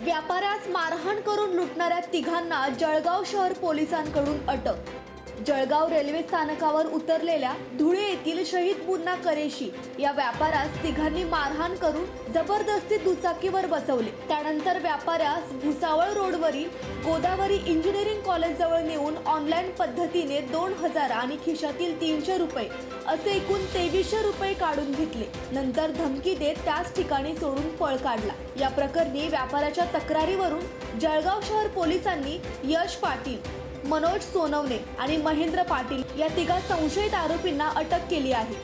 व्यापाऱ्यास मारहाण करून लुटणाऱ्या तिघांना जळगाव शहर पोलिसांकडून अटक जळगाव रेल्वे स्थानकावर उतरलेल्या धुळे येथील शहीद मुन्ना करेशी या व्यापाऱ्यास तिघांनी मारहाण करून जबरदस्ती दुचाकीवर बसवले. त्यानंतर व्यापाऱ्यास भुसावळ रोडवरील गोदावरी इंजिनिअरिंग कॉलेजजवळ नेऊन ऑनलाईन पद्धतीने दोन हजार आणि खिशातील तीनशे रुपये असे एकूण तेवीसशे रुपये काढून घेतले. नंतर धमकी देत त्याच ठिकाणी सोडून पळ काढला. या प्रकरणी व्यापाऱ्याच्या तक्रारीवरून जळगाव शहर पोलिसांनी यश पाटील मनोज सोनवणे आणि महेंद्र पाटील या तिघा संशयित आरोपींना अटक केली आहे.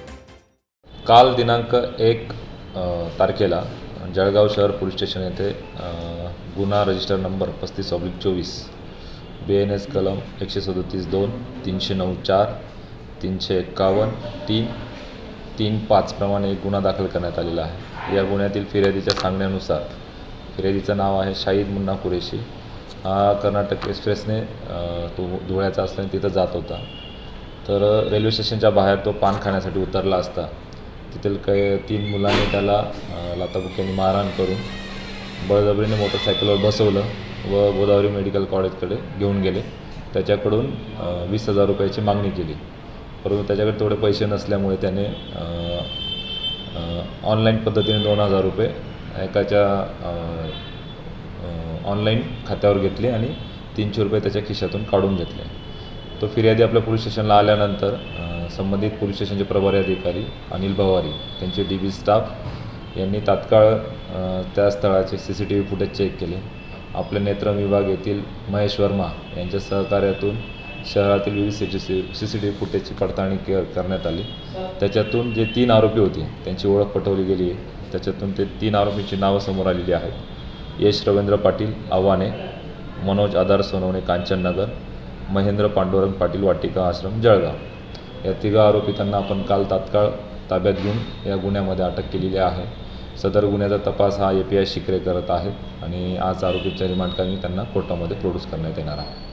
काल दिनांक एक तारखेला जळगाव शहर पोलीस स्टेशन येथे गुन्हा रजिस्टर नंबर पस्तीस ऑब्लिक चोवीस बी एन एस कलम एकशे सदतीस दोन तीनशे नऊ चार तीनशे एक्कावन्न तीन तीन पाचप्रमाणे एक गुन्हा दाखल करण्यात आलेला आहे. या गुन्ह्यातील फिर्यादीच्या सांगण्यानुसार फिर्यादीचं नाव आहे शाहीद मुन्ना कुरेशी. हा कर्नाटक एक्सप्रेसने तो धुळ्याचा असल्याने तिथं जात होता. तर रेल्वे स्टेशनच्या बाहेर तो पान खाण्यासाठी उतरला असता. तिथील काही तीन मुलांनी त्याला लाताबुक्यांनी मारहाण करून बळजबरीने मोटरसायकलवर बसवलं व गोदावरी मेडिकल कॉलेजकडे घेऊन गेले. त्याच्याकडून वीस हजार रुपयाची मागणी केली. परंतु त्याच्याकडे तेवढे पैसे नसल्यामुळे त्याने ऑनलाईन पद्धतीने दोन हजार रुपये एकाच्या ऑनलाईन खात्यावर घेतले आणि तीनशे रुपये त्याच्या खिशातून काढून घेतले. तो फिर्यादी आपल्या पोलीस स्टेशनला आल्यानंतर संबंधित पोलीस स्टेशनचे प्रभारी अधिकारी अनिल भवारी त्यांचे डी बी स्टाफ यांनी तात्काळ त्या स्थळाचे C C T V footage check केले. आपले नेत्र विभाग येथील महेश वर्मा यांच्या सहकार्यातून शहरातील विविध C C C C T V फुटेजची पडताळणी के करण्यात आली. त्याच्यातून जे तीन आरोपी होते त्यांची ओळख पटवली गेली त्याच्यातून ते तीन आरोपींची नावं समोर आलेली आहेत. यश रवींद्र पाटील आव्हाने मनोज आधार सोनवणे कांचननगर महेंद्र पांडुरंग पाटील वाटिका आश्रम जळगाव. या तिघा आरोपितांना आपण काल तात्काळ ताब्यात घेऊन या गुन्ह्यामध्ये अटक केलेली आहे. सदर गुन्ह्याचा तपास हा ए पी आय शिकरे करत आहेत आणि आज आरोपीच्या रिमांड त्यांना कोर्टामध्ये प्रोड्यूस करण्यात येणार आहे.